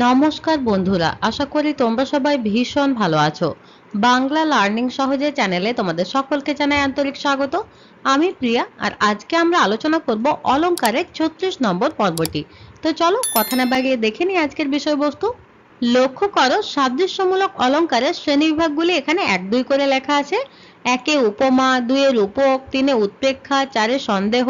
নমস্কার বন্ধুরা, আশা করি তোমরা সবাই ভীষণ ভালো আছো। বাংলা লার্নিং সহজে চ্যানেলে তোমাদের সকলকে জানাই আন্তরিক স্বাগত। আমি প্রিয়া, আর আজকে আমরা আলোচনা করব অলংকারের ছত্রিশ নম্বর পর্বটি। তো চলো, কথা না বাগিয়ে দেখে নিই আজকের বিষয়বস্তু। লক্ষ্য করো, সাদৃশ্যমূলক অলংকারের শ্রেণীবিভাগগুলি এখানে এক, দুই করে লেখা আছে। একে উপমা, দুয়ে রূপক, তিনে উৎপ্রেক্ষা চারে সন্দেহ,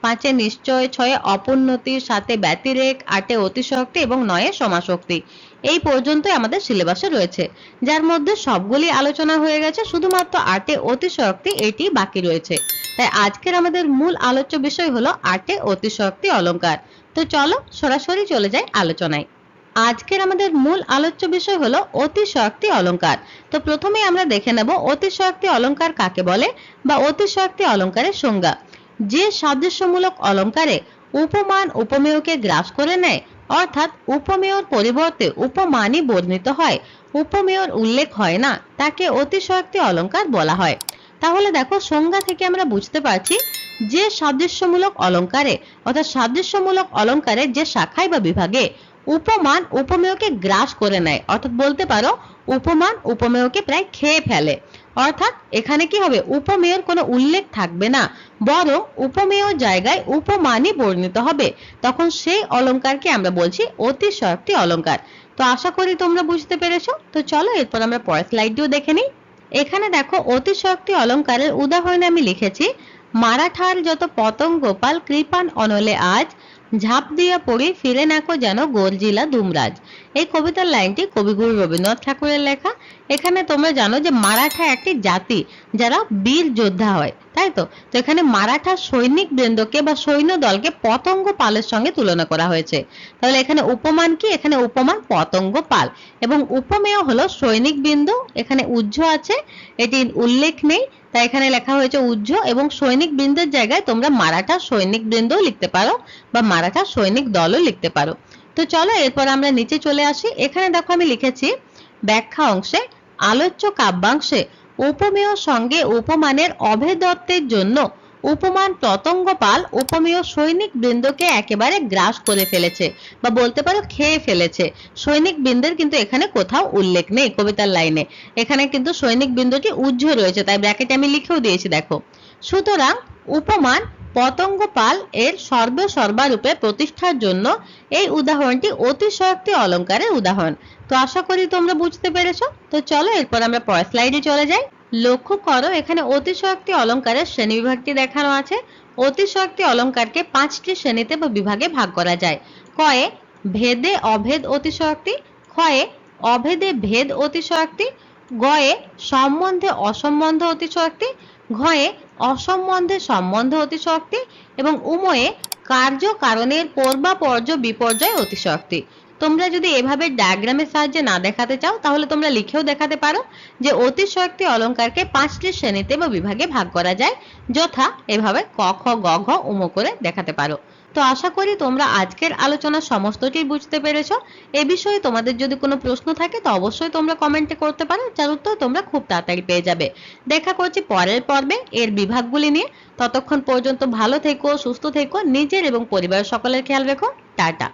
পাঁচে নিশ্চয়, ছয়ে অপোন্নতি, সাতে ব্যতিরেক, আটে অতিশক্তি এবং নয়ে সমাশক্তি এই পর্যন্তই আমাদের সিলেবাসে রয়েছে। যার মধ্যে সবগুলি আলোচনা হয়ে গেছে, শুধুমাত্র আটে অতিশক্তি, এটি বাকি রয়েছে। তাই আজকের আমাদের মূল আলোচ্য বিষয় হলো আটে অতিশক্তি অলংকার তো চলো, সরাসরি চলে যাই আলোচনায়। আজকের আমাদের মূল আলোচ্য বিষয় হলো অতিশয়োক্তি অলংকার। তো প্রথমে আমরা দেখে নেব অতিশয়োক্তি অলংকার কাকে বলে বা অতিশয়োক্তি অলংকারের সংজ্ঞা। যে সাদৃশ্যমূলক অলংকারে উপমান উপমেয়কে গ্রাস করে নেয়, অর্থাৎ উপমেয়র পরিবর্তে উপমানই বর্ণিত হয়, উপমেয়র উল্লেখ হয় না, তাকে অতিশয়োক্তি অলংকার বলা হয়। তাহলে দেখো সংজ্ঞা থেকে আমরা বুঝতে পারছি যে সাদৃশ্যমূলক অলংকারে অর্থাৎ সাদৃশ্যমূলক অলংকারের যে শাখায় বা বিভাগে উপমান উপমেয়কে গ্রাস করে নেয়। অর্থাৎ বলতে পারো, উপমান উপমেয়কে প্রায় খেয়ে ফেলে। অর্থাৎ এখানে কি হবে? উপমেয়র কোনো উল্লেখ থাকবে না। বরং উপমেয় জায়গায় উপমানই বর্ণিত হবে। তখন সেই অলংকারকে আমরা বলছি অতিশয়োক্তি অলঙ্কার। তো আশা করি তোমরা বুঝতে পেরেছ। তো চলো এরপর আমরা পরের স্লাইডটিও দেখে নিই। এখানে দেখো শক্তি অলংকারের উদাহরণে আমি লিখেছি মারাঠার যত পতঙ্গ গোপাল কৃপান অনলে আজ ঝাঁপ দিয়া পড়ি ফিরে নাকো যেন গর্জিলা দুমরাজ। এই কবিতার লাইনটি কবিগুরু রবীন্দ্রনাথ ঠাকুরের লেখা। এখানে তোমরা জানো যে মারাঠা একটি জাতি, যারা বীর যোদ্ধা হয়, তাই তো? এখানে মারাঠা সৈনিক বৃন্দকে বা সৈন্য দলকে পতঙ্গ পালের সঙ্গে তুলনা করা হয়েছে। তাহলে এখানে উপমান কি? এখানে উপমান পতঙ্গ পাল। এবং উপমেয় হলো সৈনিক বিন্দু। এখানে উজ্জ আছে এটি উল্লেখ নেই। তাই এখানে লেখা হয়েছে উজ্জ এবং সৈনিক বৃন্দের জায়গায় তোমরা মারাঠা সৈনিক বৃন্দও লিখতে পারো বা মারাঠা সৈনিক দলও লিখতে পারো। তো চলো এরপর আমরা নিচে চলে আসি। এখানে দেখো আমি লিখেছি, ব্যাখ্যা অংশে, আলোচ্য কাব্যাংশে, উপমেয় সঙ্গে উপমানের অভেদত্বের জন্য উপমান পতঙ্গপাল উপমেয় সৈনিক বৃন্দকে একেবারে গ্রাস করে ফেলেছে বা বলতে পারো খেয়ে ফেলেছে। সৈনিক বৃন্দের কিন্তু এখানে কোথাও উল্লেখ নেই কবিতার লাইনে। এখানে কিন্তু সৈনিক বৃন্দটি উজ্জ্ব রয়েছে, তাই ব্র্যাকেটে আমি লিখেও দিয়েছি, দেখো। সুতরাং উপমান পতঙ্গ পাল এর সর্ব সর্বারূপে প্রতিষ্ঠার জন্য এই উদাহরণটি অতিশয়োক্তি অলংকারের উদাহরণ। তো আশা করি তোমরা বুঝতে পেরেছ। তো চলো এরপর আমরা পরের স্লাইডে চলে যাই। লক্ষ্য করো, এখানে অতিশয়োক্তি অলংকারের শ্রেণি বিভাগটি দেখানো আছে। অতিশয়োক্তি অলংকারকে পাঁচটি শ্রেণীতে বা বিভাগে ভাগ করা যায়। কয়ে ভেদে অভেদ অতিশয়োক্তি ক্ষয়ে অভেদে ভেদ অতিশয়োক্তি গয়ে সম্বন্ধে অসম্বন্ধ অতিশয়োক্তি ঘয়ে অসম্বন্ধে সম্বন্ধ অতিশয়োক্তি এবং উময়ে কার্য কারণের পর্যাপর্য বিপর্যয় অতিশয়োক্তি তোমরা যদি এভাবে ডায়াগ্রামের সাহায্যে না দেখাতে চাও, তাহলে তোমরা লিখেও দেখাতে পারো যে অতিশয়োক্তি অলংকারকে পাঁচটি শ্রেণীতে বা বিভাগে ভাগ করা যায়, যথা এভাবে ক, খ, গ, ঘ, উম, করে দেখাতে পারো। তো আশা করি তোমরা আজকের আলোচনা সমস্তটি বুঝতে পেরেছ। এ বিষয়ে তোমাদের যদি কোনো প্রশ্ন থাকে, তো অবশ্যই তোমরা কমেন্টে করতে পারো। যার উত্তর তোমরা খুব তাড়াতাড়ি পেয়ে যাবে। দেখা করছি পরের পর্বে এর বিভাগগুলি নিয়ে। ততক্ষণ পর্যন্ত ভালো থেকো, সুস্থ থেকো, নিজের এবং পরিবারের সকলের খেয়াল রেখো। টাটা।